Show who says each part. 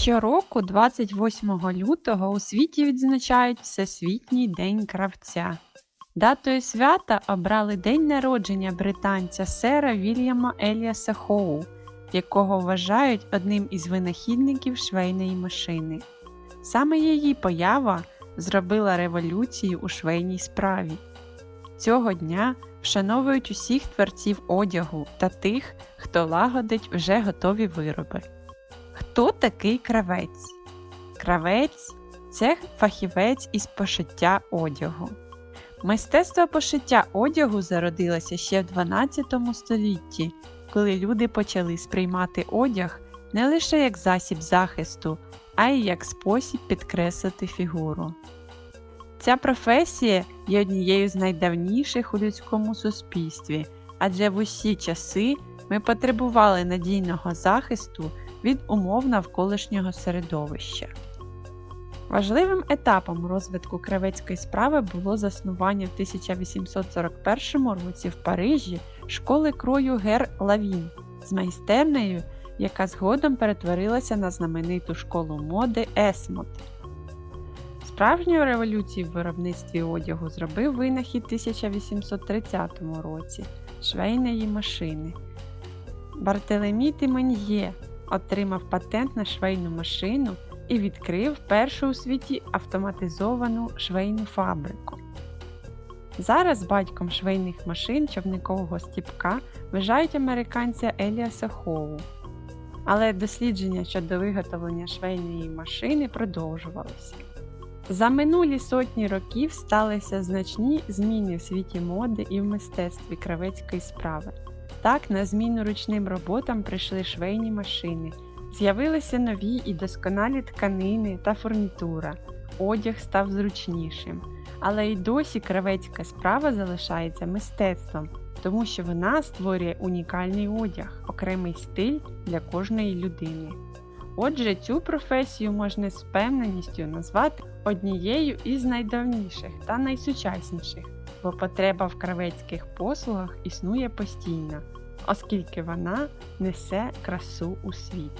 Speaker 1: Щороку, 28 лютого, у світі відзначають Всесвітній день кравця. Датою свята обрали день народження британця сера Вільяма Еліаса Хоу, якого вважають одним із винахідників швейної машини. Саме її поява зробила революцію у швейній справі. Цього дня вшановують усіх творців одягу та тих, хто лагодить вже готові вироби. Хто такий кравець? Кравець це фахівець із пошиття одягу. Мистецтво пошиття одягу зародилося ще в 12 столітті, коли люди почали сприймати одяг не лише як засіб захисту, а й як спосіб підкреслити фігуру. Ця професія є однією з найдавніших у людському суспільстві, адже в усі часи ми потребували надійного захисту від умов навколишнього середовища. Важливим етапом розвитку кравецької справи було заснування в 1841 році в Парижі школи крою Гер Лавін з майстернею, яка згодом перетворилася на знамениту школу моди Есмот. Справжню революцію в виробництві одягу зробив винахід 1830 році швейної машини. Бартелемі Тимен'є отримав патент на швейну машину і відкрив першу у світі автоматизовану швейну фабрику. Зараз батьком швейних машин човникового стіпка вважають американця Еліаса Хоу. Але дослідження щодо виготовлення швейної машини продовжувалися. За минулі сотні років сталися значні зміни в світі моди і в мистецтві кравецької справи. Так, на зміну ручним роботам прийшли швейні машини, з'явилися нові і досконалі тканини та фурнітура, одяг став зручнішим. Але й досі кравецька справа залишається мистецтвом, тому що вона створює унікальний одяг, окремий стиль для кожної людини. Отже, цю професію можна з впевненістю назвати однією із найдавніших та найсучасніших, бо потреба в кравецьких послугах існує постійно, оскільки вона несе красу у світ.